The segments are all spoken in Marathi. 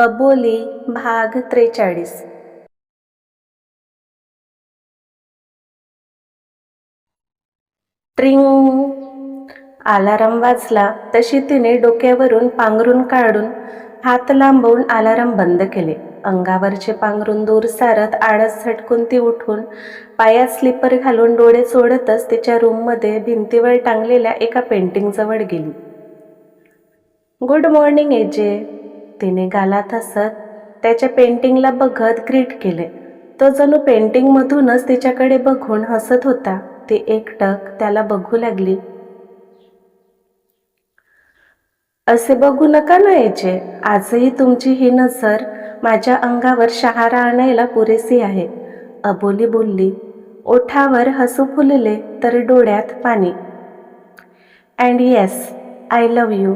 अबोली भाग त्रेचाळीस. ट्रिंग. अलाराम वाजला तशी तिने डोक्यावरून पांघरून काढून हात लांबवून अलाराम बंद केले. अंगावरचे पांघरून दूर सारत आळस झटकून ती उठून पायात स्लीपर घालून डोळे सोडतच तिच्या रूममध्ये भिंतीवर टांगलेल्या एका पेंटिंगजवळ गेली. गुड मॉर्निंग एजे तिने गालात हसत त्याच्या पेंटिंगला बघत ग्रीट केले. तो जणू पेंटिंगमधूनच तिच्याकडे बघून हसत होता. ती एकटक त्याला बघू लागली. असे बघू नका ना याचे. आजही तुमची ही नजर माझ्या अंगावर शहारा आणायला पुरेसी आहे. अबोली बोलली ओठावर हसू फुलले तर डोळ्यात पाणी. And yes I love you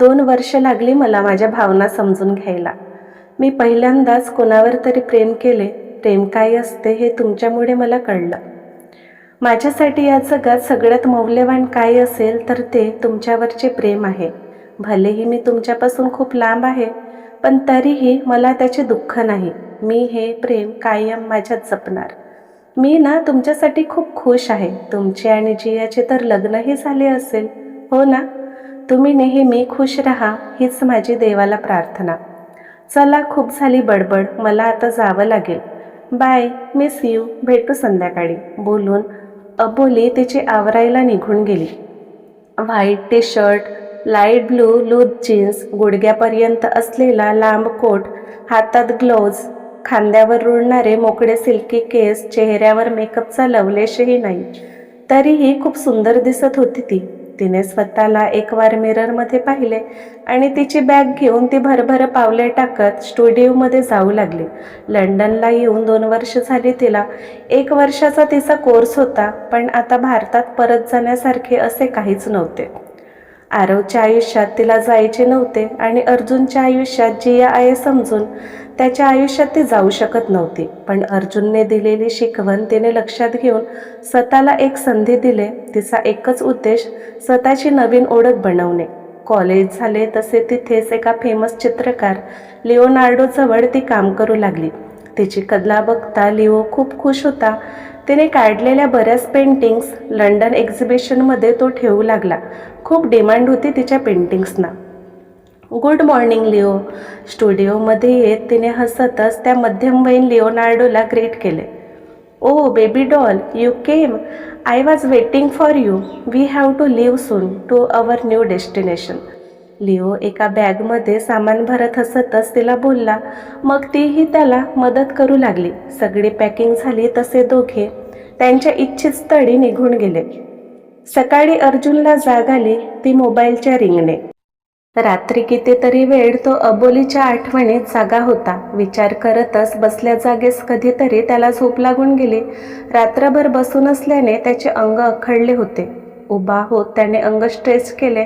दोन वर्ष लागली मला माझ्या भावना समजून घ्यायला. मी पहिल्यांदाच कोणावर तरी प्रेम केले प्रेम काय असते हे तुमच्यामुळे मला कळलं. माझ्यासाठी या जगात सगळ्यात मौल्यवान काय असेल तर ते तुमच्यावरचे प्रेम आहे. भलेही मी तुमच्यापासून खूप लांब आहे पण तरीही मला त्याचे दुःख नाही. मी हे प्रेम कायम माझ्यात जपणार. मी ना तुमच्यासाठी खूप खुश आहे. तुमचे आणि जियाचे तर लग्नही झाले असेल. हो ना? तुम्ही नेहमी खुश राहा हीच माझी देवाला प्रार्थना. चला खूप झाली बडबड मला आता जावं लागेल. बाय मिस यू भेटू संध्याकाळी. बोलून अबोली तिची आवरायला निघून गेली. White T shirt light blue loose jeans गुडघ्यापर्यंत असलेला लांब कोट हातात ग्लोव्ज खांद्यावर रुळणारे मोकळे सिल्की केस चेहऱ्यावर मेकअपचा लवलेशही नाही. तरीही खूप सुंदर दिसत होती ती. तिने स्वतःला एक वार मिररमध्ये पाहिले आणि तिची बॅग घेऊन ती भरभर पावले टाकत स्टुडिओमध्ये जाऊ लागली. लंडनला येऊन दोन वर्ष झाली तिला. एक वर्षाचा तिचा कोर्स होता पण आता भारतात परत जाण्यासारखे असे काहीच नव्हते. आरवच्या आयुष्यात तिला जायचे नव्हते आणि अर्जुनच्या आयुष्यात जिया आहे समजून त्याच्या आयुष्यात ती जाऊ शकत नव्हती. पण अर्जुनने दिलेली शिकवण तिने लक्षात घेऊन स्वतःला एक संधी दिले. तिचा एकच उद्देश स्वतःची नवीन ओळख बनवणे. कॉलेज झाले तसे तिथेच एका फेमस चित्रकार लिओनार्डोजवळ ती काम करू लागली. तिची कदला बघता लिओ खूप खुश होता. तिने काढलेल्या बऱ्याच पेंटिंग्स लंडन एक्झिबिशनमध्ये तो ठेवू लागला. खूप डिमांड होती तिच्या पेंटिंग्सना गुड मॉर्निंग लिओ स्टुडिओमध्ये येत तिने हसतच त्या मध्यमवयीन लिओनार्डोला ग्रीट केले. ओ baby doll you came I was waiting for you we have to leave soon to our new destination Leo एका बॅगमध्ये सामान भरत हसतच तिला बोलला. मग तीही त्याला मदत करू लागली. सगळी पॅकिंग झाली तसे दोघे. त्यांच्या इच्छित स्थळी निघून गेले. सकाळी अर्जुनला जाग आली ती मोबाईलच्या रिंगणे. रात्री कितीतरी वेळ तो अबोलीच्या आठवणीत जागा होता. विचार करतच बसल्या जागेस कधीतरी त्याला झोप लागून गेली. रात्रभर बसून असल्याने त्याचे अंग अखडले होते. उभा होत त्याने अंग स्ट्रेच केले.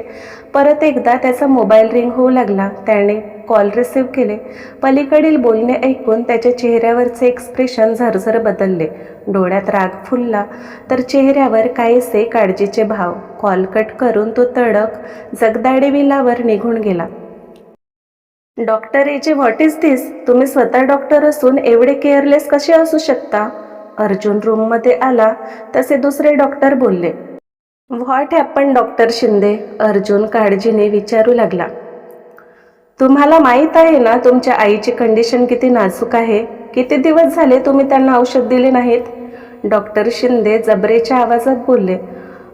परत एकदा त्याचा मोबाईल रिंग होऊ लागला. त्याने कॉल रिसीव्ह केले. पलीकडील बोलणे ऐकून त्याच्या चेहऱ्यावरचे एक्सप्रेशन झरझर बदलले. डोळ्यात राग फुलला तर चेहऱ्यावर काहीसे काळजीचे भाव. कॉल कट करून तो तडक जगदाडे विलावर निघून गेला. Doctor AJ what is this? तुम्ही स्वतः डॉक्टर असून एवढे केअरलेस कसे असू शकता? अर्जुन रूममध्ये आला तसे दुसरे डॉक्टर बोलले. What happen doctor Shinde? Arjun काळजीने विचारू लागला. तुम्हाला माहीत आहे ना तुमच्या आईची कंडिशन किती नाजूक आहे? किती दिवस झाले तुम्ही त्यांना औषध दिले नाहीत? डॉक्टर शिंदे जबरेच्या आवाजात बोलले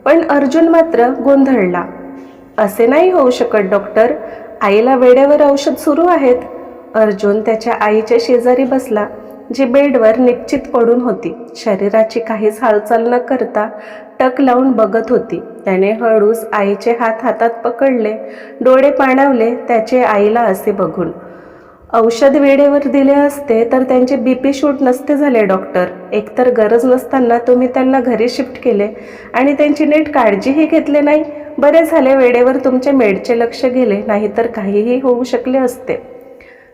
पण अर्जुन मात्र गोंधळला. असे नाही होऊ शकत डॉक्टर. आईला वेळेवर औषध सुरू आहेत. अर्जुन त्याच्या आईच्या शेजारी बसला जी बेडवर निश्चित पडून होती. शरीराची काहीच हालचाल न करता टक लावून बघत होती. त्याने हळूच आईचे हात हातात पकडले डोळे पाणावले त्याचे आईला असे बघून. औषध वेळेवर दिले असते तर त्यांचे बी पी शूट नसते झाले डॉक्टर एकतर गरज नसताना तुम्ही त्यांना घरी शिफ्ट केले आणि त्यांची नीट काळजीही घेतले नाही. बरे झाले वेळेवर तुमच्या मेडचे लक्ष गेले नाहीतर काहीही होऊ शकले असते.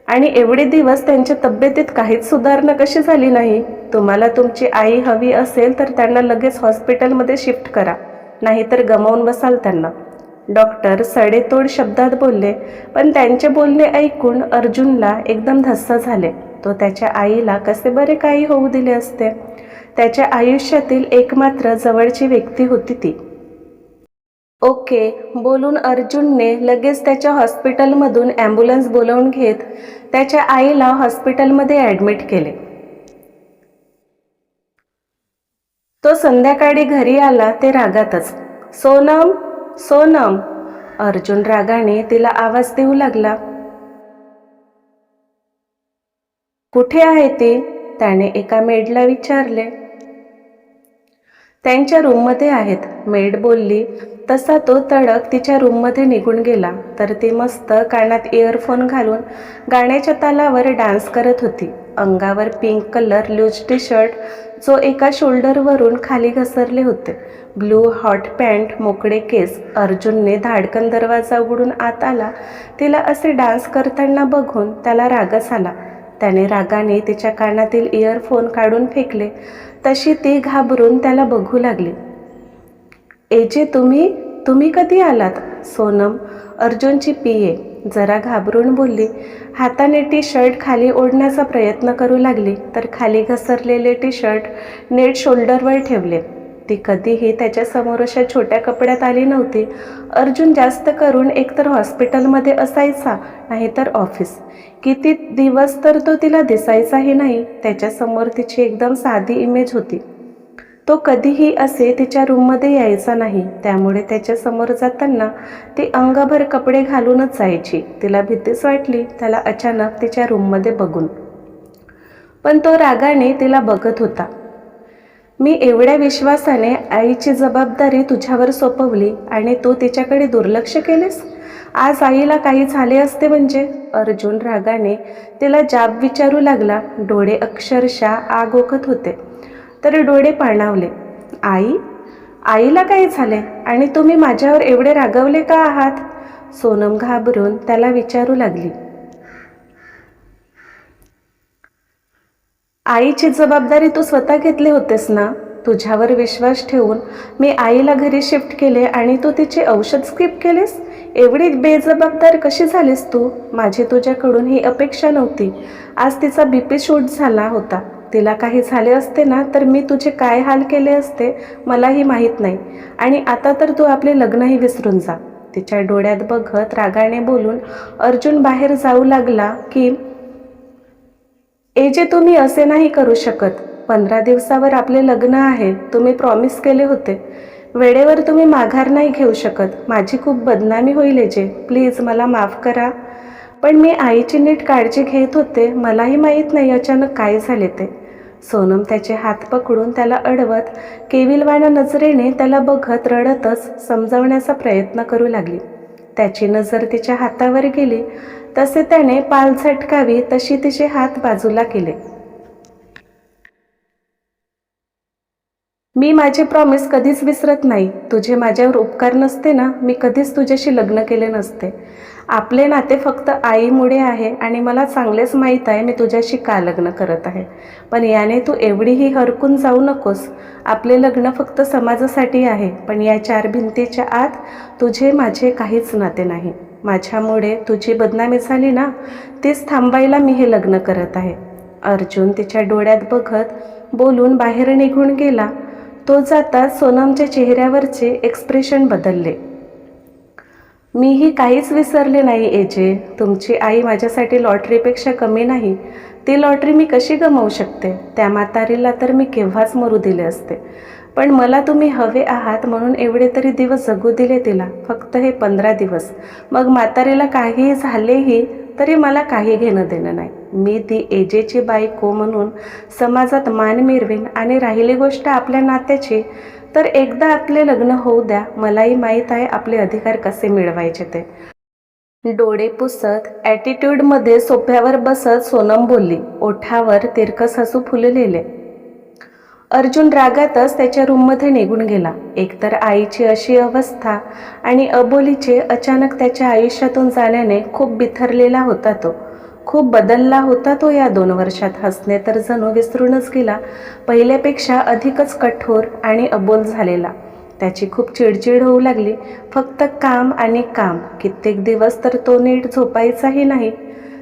आणि एवढे दिवस त्यांच्या तब्येतीत काहीच सुधारणा कशी झाली नाही? तुम्हाला तुमची आई हवी असेल तर त्यांना लगेच हॉस्पिटलमध्ये शिफ्ट करा. नाहीतर गमावून बसाल त्यांना. डॉक्टर सडेतोड शब्दात बोलले पण त्यांचे बोलणे ऐकून अर्जुनला एकदम धस्सा झाले. तो त्याच्या आईला कसे बरे काही होऊ दिले असते. त्याच्या आयुष्यातील एकमात्र जवळची व्यक्ती होती ती. ओके बोलून अर्जुनने लगेच त्याच्या हॉस्पिटलमधून ॲम्ब्युलन्स बोलवून घेत त्याच्या आईला हॉस्पिटलमध्ये ॲडमिट केले. तो संध्याकाळी घरी आला ते रागातच. सोनम सोनम. अर्जुन रागाने तिला आवाज देऊ लागला. कुठे आहे ते? त्याने एका मेडला विचारले. त्यांच्या रूममध्ये आहेत मेड बोलली. तसा तो तडक तिच्या रूममध्ये निघून गेला. तर ती मस्त कानात इयरफोन घालून गाण्याच्या तालावर डान्स करत होती. अंगावर pink colour loose T shirt जो एका शोल्डरवरून खाली घसरले होते. ब्लू हॉट पॅन्ट मोकळे केस अर्जुनने धाडकन दरवाजा उघडून आत आला. तिला असे डान्स करताना बघून त्याला रागस आला. त्याने रागाने तिच्या कानातील इयरफोन काढून फेकले. तशी ती घाबरून त्याला बघू लागली. एजे तुम्ही? तुम्ही कधी आलात? सोनम अर्जुनची पिये जरा घाबरून बोलली. हाताने टी शर्ट खाली ओढण्याचा प्रयत्न करू लागली तर खाली घसरलेले टी शर्ट नेट शोल्डरवर ठेवले. ती कधीही त्याच्यासमोर अशा छोट्या कपड्यात आली नव्हती. अर्जुन जास्त करून एकतर हॉस्पिटलमध्ये असायचा नाहीतर ऑफिस. किती दिवस तर तो तिला दिसायचाही नाही त्याच्यासमोर तिची एकदम साधी इमेज होती. तो कधीही असे तिच्या रूममध्ये यायचा नाही त्यामुळे त्याच्यासमोर जाताना ती अंगभर कपडे घालूनच जायची. तिला भीतीच वाटली त्याला अचानक तिच्या रूममध्ये बघून. पण तो रागाने तिला बघत होता. मी एवढ्या विश्वासाने आईची जबाबदारी तुझ्यावर सोपवली आणि तू तिच्याकडे दुर्लक्ष केलेस? आज आईला काही झाले असते म्हणजे? अर्जुन रागाने तिला जाब विचारू लागला. डोळे अक्षरशः आग ओकत होते. तर डोळे पाणावले. आई? आईला काय झाले? आणि तुम्ही माझ्यावर एवढे रागवले का आहात? सोनम घाबरून त्याला विचारू लागली. आईची जबाबदारी तू स्वतः घेतली होतेस ना? तुझ्यावर विश्वास ठेवून मी आईला घरी शिफ्ट केले आणि तू तिचे औषध स्किप केलेस? एवढी बेजबाबदार कशी झालीस तू? माझी तुझ्याकडून ही अपेक्षा नव्हती. आज तिचा बी पी शूट झाला होता. तिला काही झाले असते ना तर मी तुझे काय हाल केले असते मलाही माहीत नाही. आणि आता तर तू आपले लग्नही विसरून जा. तिच्या डोळ्यात बघत रागाने बोलून अर्जुन बाहेर जाऊ लागला की ए जे तुम्ही असे नाही करू शकत. पंधरा दिवसावर आपले लग्न आहे तुम्ही प्रॉमिस केले होते. वेळेवर तुम्ही माघार नाही घेऊ शकत. माझी खूप बदनामी होईल एजे प्लीज मला माफ करा. पण मी आईची नीट काळजी घेत होते. मलाही माहीत नाही अचानक काय झाले ते. सोनम त्याचे हात पकडून त्याला अडवत केविलवाण्या नजरेने त्याला बघत रडतच समजावण्याचा प्रयत्न करू लागली. त्याची नजर तिच्या हातावर गेली. तसे त्याने पाल झटकावी तशी तिचे हात बाजूला केले. मी माझे प्रॉमिस कधीच विसरत नाही. तुझे माझ्यावर उपकार नसते ना? मी कधीच तुझ्याशी लग्न केले नसते. आपले नाते फक्त आईमुळे आहे आणि मला चांगलेच माहीत आहे मी तुझ्याशी का लग्न करत आहे. पण याने तू एवढीही हरकून जाऊ नकोस. आपले लग्न फक्त समाजासाठी आहे पण या चार भिंतीच्या आत तुझे माझे काहीच नाते नाही. माझ्यामुळे तुझी बदनामी झाली ना तीच थांबायला मी हे लग्न करत आहे. अर्जुन तिच्या डोळ्यात बघत बोलून बाहेर निघून गेला. तो जाता सोनमच्या चेहऱ्यावरचे एक्सप्रेशन बदलले. मीही काहीच विसरले नाही एजे. तुमची आई माझ्यासाठी लॉटरीपेक्षा कमी नाही. ती लॉटरी मी कशी गमावू शकते? त्या म्हातारीला तर मी केव्हाच मरू दिले असते. पण मला तुम्ही हवे आहात म्हणून एवढे तरी दिवस जगू दिले तिला. फक्त हे पंधरा दिवस. मग म्हातारीला काहीही झालेही तरी मला काही घेणं देणं नाही. मी ती एजेची बायको म्हणून समाजात मान मिरवेन आणि राहिली गोष्ट आपल्या नात्याची तर एकदा आपले लग्न होऊ द्या. मलाही माहीत आहे आपले अधिकार कसे मिळवायचे ते. डोळे पुसत ॲटिट्यूडमध्ये सोफ्यावर बसत सोनम बोलली ओठावर तिरकस हसू फुललेले. अर्जुन रागातच त्याच्या रूममध्ये निघून गेला. एकतर आईची अशी अवस्था आणि अबोलीचे अचानक त्याच्या आयुष्यातून जाण्याने खूप बिथरलेला होता तो. खूप बदलला होता तो या दोन वर्षात. हसणे तर जणू विसरूनच गेला. पहिल्यापेक्षा अधिकच कठोर आणि अबोल झालेला. त्याची खूप चिडचिड होऊ लागली. फक्त काम आणि काम. कित्येक दिवस तर तो नीट झोपायचाही नाही.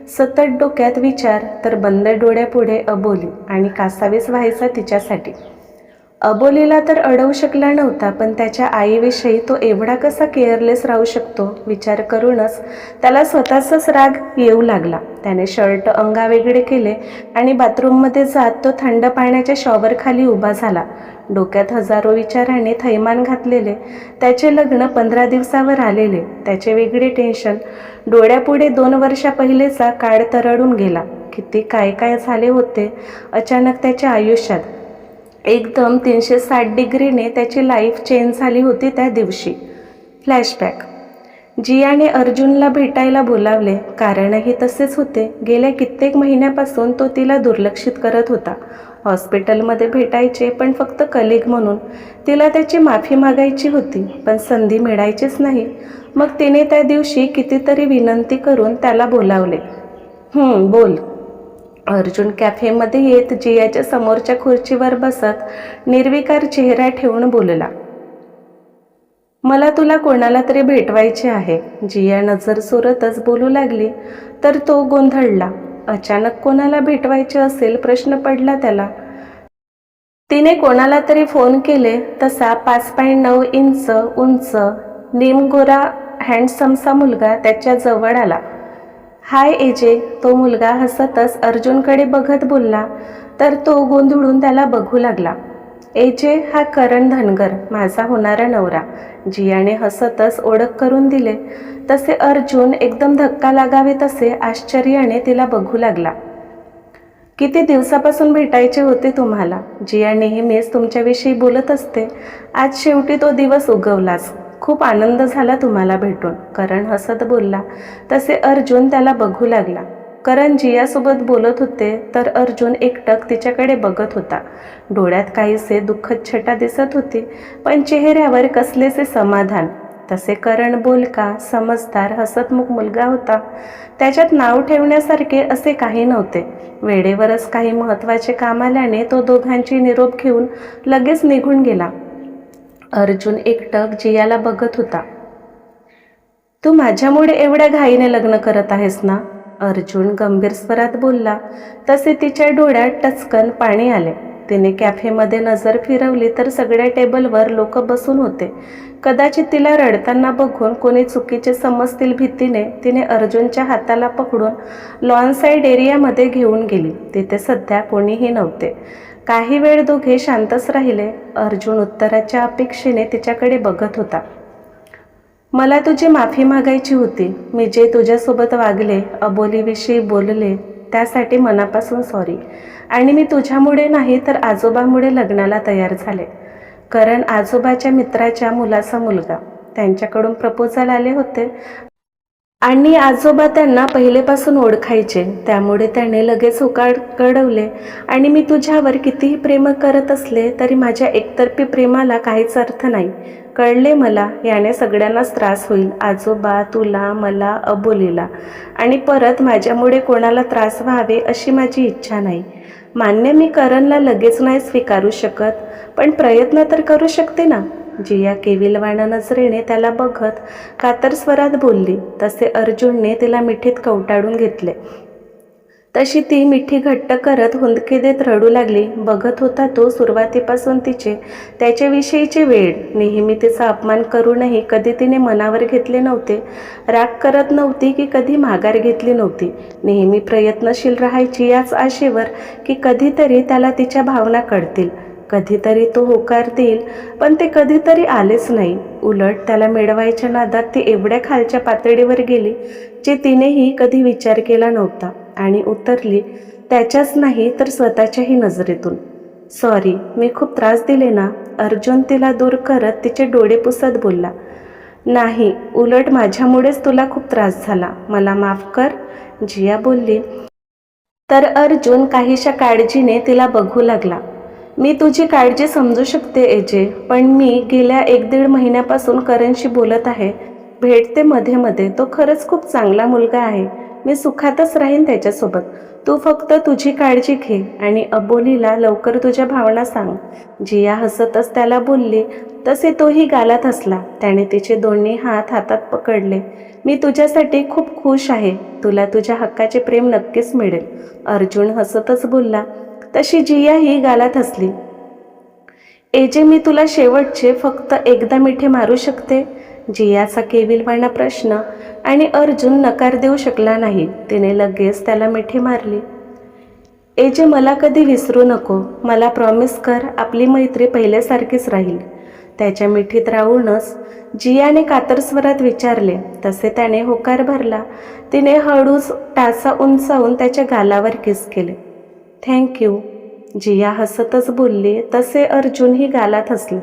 सतत डोक्यात विचार तर बंद डोळ्यापुढे अबोली आणि कासावीस व्हायचा तिच्यासाठी. अबोलीला तर अडवू शकला नव्हता पण त्याच्या आईविषयी तो एवढा कसा केअरलेस राहू शकतो विचार करूनच त्याला स्वतःचाच राग येऊ लागला. त्याने शर्ट अंगावेगळे केले आणि बाथरूममध्ये जात तो थंड पाण्याच्या शॉवरखाली उभा झाला. डोक्यात हजारो विचाराने थैमान घातलेले त्याचे लग्न पंधरा दिवसावर आलेले त्याचे वेगळे टेन्शन डोळ्यापुढे दोन वर्षा पहिलेचा काळ तरळून गेला. किती काय काय झाले होते अचानक त्याच्या आयुष्यात. एकदम तीनशे साठ डिग्रीने त्याची लाईफ चेंज झाली होती त्या दिवशी. फ्लॅशबॅक जियाने अर्जुनला भेटायला बोलावले कारणही तसेच होते. गेल्या कित्येक महिन्यापासून तो तिला दुर्लक्षित करत होता. हॉस्पिटलमध्ये भेटायचे पण फक्त कलिग म्हणून. तिला त्याची माफी मागायची होती पण संधी मिळायचीच नाही. मग तिने त्या दिवशी कितीतरी विनंती करून त्याला बोलावले. बोल. अर्जुन कॅफेमध्ये येत जियाच्या समोरच्या खुर्चीवर बसत निर्विकार चेहरा ठेवून बोलला मला तुला कोणाला तरी भेटवायचे आहे. जिया नजर सुरतच बोलू लागली तर तो गोंधळला. अचानक कोणाला भेटवायचे असेल प्रश्न पडला त्याला. तिने कोणाला तरी फोन केले तसा पाच पॉईंट नऊ इंच उंच निमगोरा हँडसमचा मुलगा त्याच्याजवळ आला. हाय एजे तो मुलगा हसतच अर्जुनकडे बघत बोलला तर तो गोंधळून त्याला बघू लागला. एजे हा करण धनगर माझा होणारा नवरा. जियाने हसतच ओळख करून दिले. तसे अर्जुन एकदम धक्का लागावे तसे आश्चर्याने तिला बघू लागला. किती दिवसापासून भेटायचे होते तुम्हाला? जिया नेहमीच तुमच्याविषयी बोलत असते. आज शेवटी तो दिवस उगवलाच खूप आनंद झाला तुम्हाला भेटून. करण हसत बोलला. तसे अर्जुन त्याला बघू लागला. करण जियासोबत बोलत होते तर अर्जुन एकटक तिच्याकडे बघत होता. डोळ्यात काहीसे दुःखद छटा दिसत होती पण चेहऱ्यावर कसलेसे समाधान. तसे करण बोलका समजदार हसतमुख मुलगा होता. त्याच्यात नाव ठेवण्यासारखे असे काही नव्हते. वेळेवरच काही महत्त्वाचे काम आल्याने तो दोघांची निरोप घेऊन लगेच निघून गेला. अर्जुन एकटक जियाला बघत होता. तू माझ्यामुळे एवढ्या घाईने लग्न करत आहेस ना? अर्जुन गंभीर स्वरात बोलला. तसे तिच्या डोळ्यात टचकन पाणी आले. तिने कॅफेमध्ये नजर फिरवली तर सगळ्या टेबलवर लोक बसून होते. कदाचित तिला रडताना बघून कोणी चुकीचे समजतील भीतीने तिने अर्जुनच्या हाताला पकडून लॉनसाईड एरियामध्ये घेऊन गेली. तिथे सध्या कोणीही नव्हते. काही वेळ दोघे शांतच राहिले. अर्जुन उत्तराच्या अपेक्षेने तिच्याकडे बघत होता. मला तुझी माफी मागायची होती. मी जे तुझ्यासोबत वागले अबोलीविषयी बोलले त्यासाठी मनापासून सॉरी आणि मी तुझ्यामुळे नाही तर आजोबामुळे लग्नाला तयार झाले. कारण आजोबाच्या मित्राच्या मुलाचा मुलगा. त्यांच्याकडून प्रपोजल आले होते. आणि आजोबा त्यांना पहिलेपासून ओळखायचे. त्यामुळे त्याने लगेच होकार कळवले. आणि मी तुझ्यावर कितीही प्रेम करत असले तरी माझ्या एकतर्फी प्रेमाला काहीच अर्थ नाही. कळले मला याने सगळ्यांनाच त्रास होईल. आजोबा तुला मला अबोलीला. आणि परत माझ्यामुळे कोणाला त्रास व्हावे अशी माझी इच्छा नाही. मान्य मी करणला लगेच नाही स्वीकारू शकत पण प्रयत्न तर करू शकते ना? जिया केविलवाणा नजरेने त्याला बघत कातर स्वरात बोलली तसे अर्जुनने तिला मिठीत कवटाळून घेतले. तशी ती मिठी घट्ट करत हुंदके देत रडू लागली. बघत होता तो सुरुवातीपासून तिचे त्याच्याविषयीचे वेळ नेहमी तिचा अपमान करूनही कधी तिने मनावर घेतले नव्हते. राग करत नव्हती की कधी माघार घेतली नव्हती. नेहमी प्रयत्नशील राहायची याच आशेवर की कधीतरी त्याला तिच्या भावना कळतील. कधीतरी तो होकार देईल पण ते कधीतरी आलेच नाही. उलट त्याला मिळवायच्या नादात ती एवढ्या खालच्या पातळीवर गेली जे तिनेही कधी विचार केला नव्हता आणि उतरली त्याच्याच नाही तर स्वतःच्याही नजरेतून. सॉरी मी खूप त्रास दिले ना. अर्जुन तिला दूर करत तिचे डोळे पुसत बोलला. नाही उलट माझ्यामुळेच तुला खूप त्रास झाला. मला माफ कर जिया बोलली. तर अर्जुन काहीशा काळजीने तिला बघू लागला. मी तुझी काळजी समजू शकते एजे. पण मी गेल्या एक दीड महिन्यापासून करणशी बोलत आहे. भेटते मध्ये मध्ये. तो खरंच खूप चांगला मुलगा आहे. मी सुखातच राहीन त्याच्यासोबत. तू फक्त तुझी काळजी घे आणि अबोलीला लवकर तुझ्या भावना सांग. जिया हसतच त्याला बोलली तसे तोही गालात हसला. त्याने तिचे दोन्ही हात हातात पकडले. मी तुझ्यासाठी खूप खुश आहे. तुला तुझ्या हक्काचे प्रेम नक्कीच मिळेल. अर्जुन हसतच बोलला तशी जियाही गालात हसली. एजे मी तुला शेवटचे फक्त एकदा मिठी मारू शकते? जियाचा केविलवाणा प्रश्न आणि अर्जुन नकार देऊ शकला नाही. तिने लगेच त्याला मिठी मारली. एजे मला कधी विसरू नको. मला प्रॉमिस कर आपली मैत्री पहिल्यासारखीच राहील. त्याच्या मिठीत राहूनच जियाने कातरस्वरात विचारले. तसे त्याने होकार भरला. तिने हळूच टाचा उंचावून त्याच्या गालावर किस केले. थँक्यू जिया हसतच बोलली तसे अर्जुनही गालात हसले.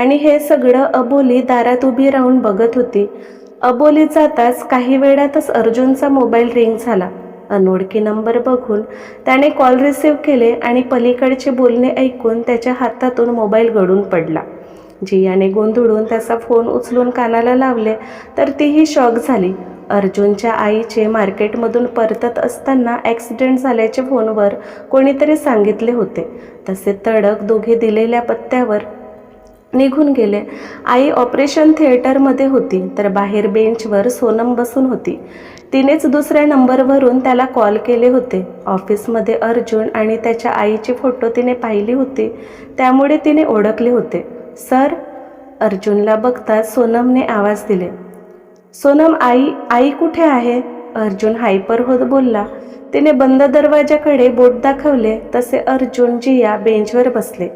आणि हे सगळं अबोली दारात उभी राहून बघत होती. अबोली जाताच काही वेळातच अर्जुनचा मोबाईल रिंग झाला. अनोळखी नंबर बघून त्याने कॉल रिसीव्ह केले आणि पलीकडचे बोलणे ऐकून त्याच्या हातातून मोबाईल गळून पडला. जियाने गोंधळून त्याचा फोन उचलून कानाला लावले तर तीही शॉक झाली. अर्जुनच्या आईचे मार्केटमधून परतत असताना ॲक्सिडेंट झाल्याचे फोनवर कोणीतरी सांगितले होते. तसे तडक दोघे दिलेल्या पत्त्यावर निघून गेले. आई ऑपरेशन थिएटरमध्ये होती तर बाहेर बेंचवर सोनम बसून होती. तिनेच दुसऱ्या नंबरवरून त्याला कॉल केले होते. ऑफिसमध्ये अर्जुन आणि त्याच्या आईची फोटो तिने पाहिली होती त्यामुळे तिने ओळखले होते. सर अर्जुनला बघताच सोनमने आवाज दिले. सोनम आई आई कुठे आहे? अर्जुन हायपर होत बोलला. तिने बंद दरवाजाकडे बोट दाखवले तसे अर्जुन जिया बेंचवर बसले.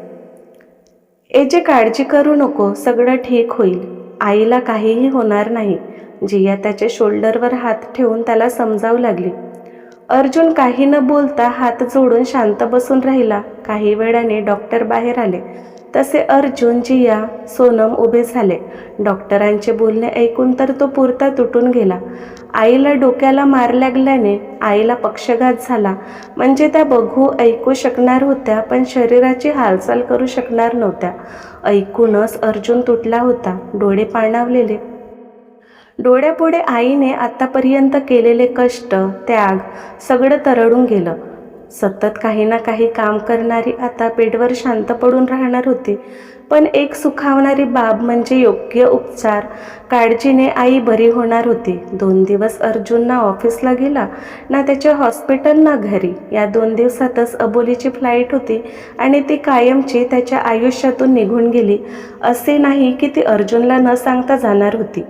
एजे काळजी करू नको सगळं ठीक होईल. आईला काहीही होणार नाही. जिया त्याच्या शोल्डरवर हात ठेवून त्याला समजावू लागली. अर्जुन काही न बोलता हात जोडून शांत बसून राहिला. काही वेळाने डॉक्टर बाहेर आले. तसे अर्जुन जिया सोनम उभे झाले. डॉक्टरांचे बोलणे ऐकून तर तो पुरता तुटून गेला. आईला डोक्याला मार लागल्याने आईला पक्षघात झाला. म्हणजे त्या बघू ऐकू शकणार होत्या पण शरीराची हालचाल करू शकणार नव्हत्या. ऐकूनच अर्जुन तुटला होता. डोळे पाणावलेले. डोळ्यापुढे आईने आतापर्यंत केलेले कष्ट त्याग सगळं तरडून गेलं. सतत काही ना काही काम करणारी आता बेडवर शांत पडून राहणार होती. पण एक सुखावणारी बाब म्हणजे योग्य उपचार. काळजीने आई बरी होणार होती. दोन दिवस अर्जुन ना ऑफिसला गेला. ना त्याच्या हॉस्पिटल ना घरी. या दोन दिवसातच अबोलीची फ्लाईट होती आणि ती कायमची त्याच्या आयुष्यातून निघून गेली. असे नाही की ती अर्जुनला न सांगता जाणार होती.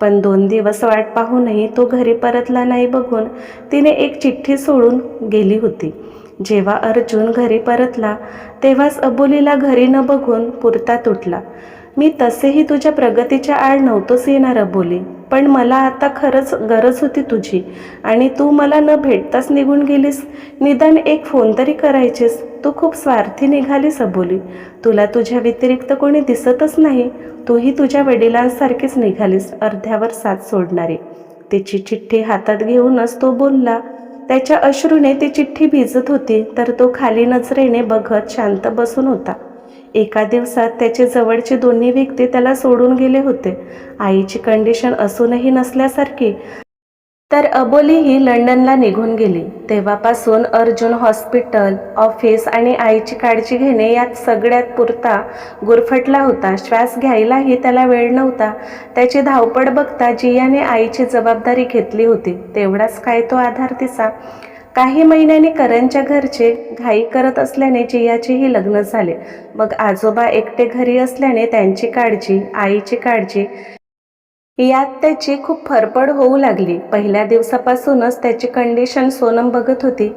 पण दोन दिवस वाट पाहूनही तो घरी परतला नाही बघून तिने एक चिठ्ठी सोडून गेली होती. जेव्हा अर्जुन घरी परतला तेव्हाच अबोलीला घरी न बघून पुरता तुटला. मी तसेही तुझ्या प्रगतीच्या आड नव्हतोच येणार अबोली. पण मला आता खरंच गरज होती तुझी. आणि तू मला न भेटताच निघून गेलीस. निदान एक फोन तरी करायचीस. तू खूप स्वार्थी निघालीस अबोली. तुला तुझ्या व्यतिरिक्त कोणी दिसतच नाही. तूही तुझ्या वडिलांसारखीच निघालीस अर्ध्यावर साथ सोडणारी. तिची चिठ्ठी हातात घेऊनच तो बोलला. त्याच्या अश्रूने ती चिठ्ठी भिजत होती तर तो खाली नजरेने बघत शांत बसून होता. एका दिवसात त्याचे जवळचे दोन्ही व्यक्ती त्याला सोडून गेले होते. आईची कंडिशन असूनही नसल्यासारखी. तर अबोली ही लंडनला निघून गेली. तेव्हापासून अर्जुन हॉस्पिटल ऑफिस आणि आईची काळजी घेणे यात सगळ्यात पुरता गुरफटला होता. श्वास घ्यायलाही त्याला वेळ नव्हता. त्याची धावपळ बघता जियाने आईची जबाबदारी घेतली होती. तेवढाच काय तो आधार तिचा काही महिन्यांनी करणच्या घरचे घाई करत असल्याने जियाचेही लग्न झाले. मग आजोबा एकटे घरी असल्याने त्यांची काळजी आईची काळजी यात त्याची खूप फरफड होऊ लागली. पहिल्या दिवसापासूनच त्याची कंडिशन सोनम बघत होती.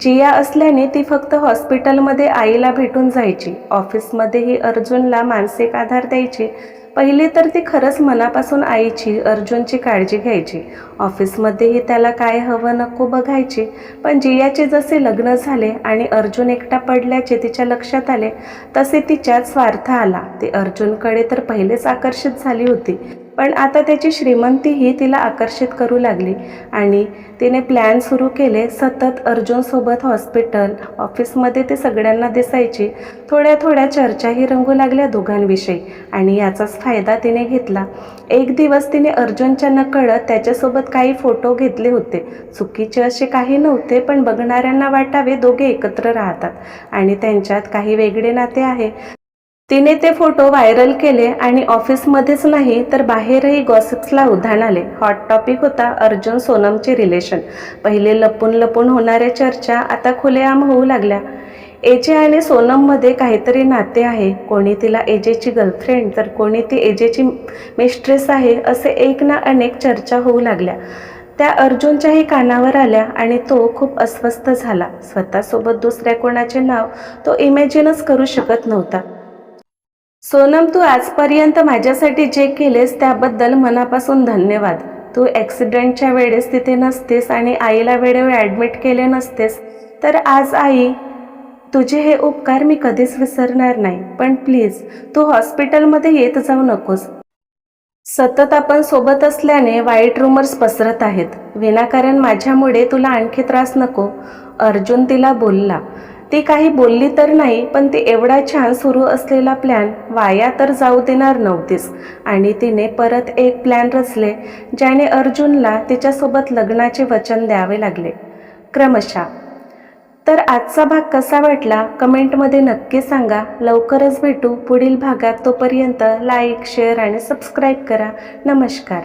जिया असल्याने ती फक्त हॉस्पिटलमध्ये आईला भेटून जायची. ऑफिसमध्येही अर्जुनला मानसिक आधार द्यायची. पहिले तर ती खरंच मनापासून आईची अर्जुनची काळजी घ्यायची. ऑफिसमध्येही त्याला काय हवं नको बघायची. पण जियाचे जसे लग्न झाले आणि अर्जुन एकटा पडल्याचे तिच्या लक्षात आले तसे तिच्यात स्वार्थ आला. ती अर्जुनकडे तर पहिलेच आकर्षित झाली होती. पण आता त्याची श्रीमंतीही तिला आकर्षित करू लागली आणि तिने प्लॅन सुरू केले सतत अर्जुनसोबत हॉस्पिटल ऑफिसमध्ये ते सगळ्यांना दिसायची. थोड्या थोड्या चर्चाही रंगू लागल्या दोघांविषयी आणि याचाच फायदा तिने घेतला. एक दिवस तिने अर्जुनच्या नकळत त्याच्यासोबत काही फोटो घेतले होते. चुकीचे असे काही नव्हते पण बघणाऱ्यांना वाटावे दोघे एकत्र राहतात आणि त्यांच्यात काही वेगळे नाते आहे. तिने ते फोटो व्हायरल केले आणि ऑफिसमध्येच नाही तर बाहेरही गॉसिप्सला उधाण आले. हॉट टॉपिक होता अर्जुन सोनमचे रिलेशन पहिले लपून लपून होणाऱ्या चर्चा आता खुलेआम होऊ लागल्या. एजे आणि सोनममध्ये काहीतरी नाते आहे. कोणी तिला एजेची गर्लफ्रेंड तर कोणी ती एजेची मिस्ट्रेस आहे असे एक ना अनेक चर्चा होऊ लागल्या. त्या अर्जुनच्याही कानावर आल्या आणि तो खूप अस्वस्थ झाला. स्वतःसोबत दुसऱ्या कोणाचे नाव तो इमॅजिनच करू शकत नव्हता. सोनम तू आजपर्यंत माझ्यासाठी जे केलेस त्याबद्दल मनापासून धन्यवाद. तू ॲक्सिडेंटच्या वेळेस तिथे नसतेस आणि आईला वेळेवर ॲडमिट केले नसतेस तर आज आई तुझे हे उपकार मी कधीच विसरणार नाही. पण प्लीज तू हॉस्पिटलमध्ये येत जाऊ नकोस. सतत आपण सोबत असल्याने वाईट रुमर्स पसरत आहेत. विनाकारण माझ्यामुळे तुला आणखी त्रास नको. अर्जुन तिला बोलला ती काही बोलली तर नाही पण ती एवढा छान सुरू असलेला प्लॅन वाया तर जाऊ देणार नव्हतीच. आणि तिने परत एक प्लॅन रचले ज्याने अर्जुनला तिच्यासोबत लग्नाचे वचन द्यावे लागले. क्रमशः. तर आजचा भाग कसा वाटला? कमेंटमध्ये नक्की सांगा. लवकरच भेटू. पुढील भागात तोपर्यंत लाईक शेअर आणि सबस्क्राईब करा. नमस्कार.